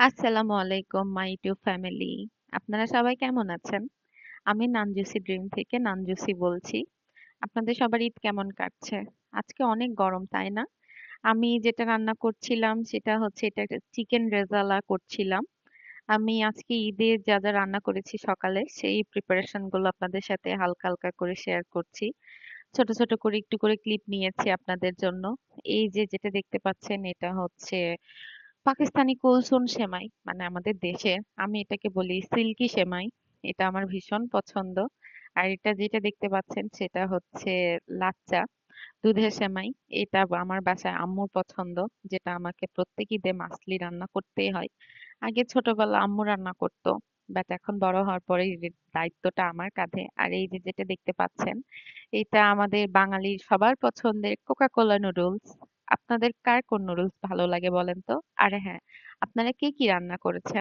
আসসালামু আলাইকুম, my YouTube family. আপনারা সবাই কেমন আছেন? আমি নানজুসি ড্রিম থেকে নানজুসি বলছি। আপনাদের সবার ঈদ কেমন কাটছে? আজকে অনেক গরম, তাই না? আমি যেটা রান্না করছিলাম, সেটা হচ্ছে এটা চিকেন রেজালা করছিলাম। আমি আজকে ঈদের যা যা রান্না করেছি সকালে, সেই প্রিপারেশনগুলো আপনাদের সাথে হালকা হালকা করে শেয়ার করছি। ছোট ছোট করে একটু করে ক্লিপ নিয়েছি আপনাদের জন্য। এই যে যেটা দেখতে পাচ্ছেন, এটা হচ্ছে পাকিস্তানি কুলসুম সেমাই মানে আমাদের দেশে, আমি এটাকে বলি সিল্কি সেমাই, এটা আমার ভীষণ পছন্দ। আর এটা যেটা দেখতে পাচ্ছেন সেটা হচ্ছে লাচ্চা, দুধের সেমাই। এটা আমার বাসায় আম্মুর পছন্দ, যেটা আমাকে প্রত্যেক ঈদে মাসলি রান্না করতেই হয়। আগে ছোটবেলা আম্মু রান্না করতো, বাট এখন বড় হওয়ার পরে দায়িত্বটা আমার কাঁধে। আর এই যে যেটা দেখতে পাচ্ছেন, এটা আমাদের বাঙালির সবার পছন্দের কোকা কোলা নুডলস আপনাদের কার কোন নুডলস ভালো লাগে বলেন তো? আর হ্যাঁ আপনারা কে কি রান্না করেছেন?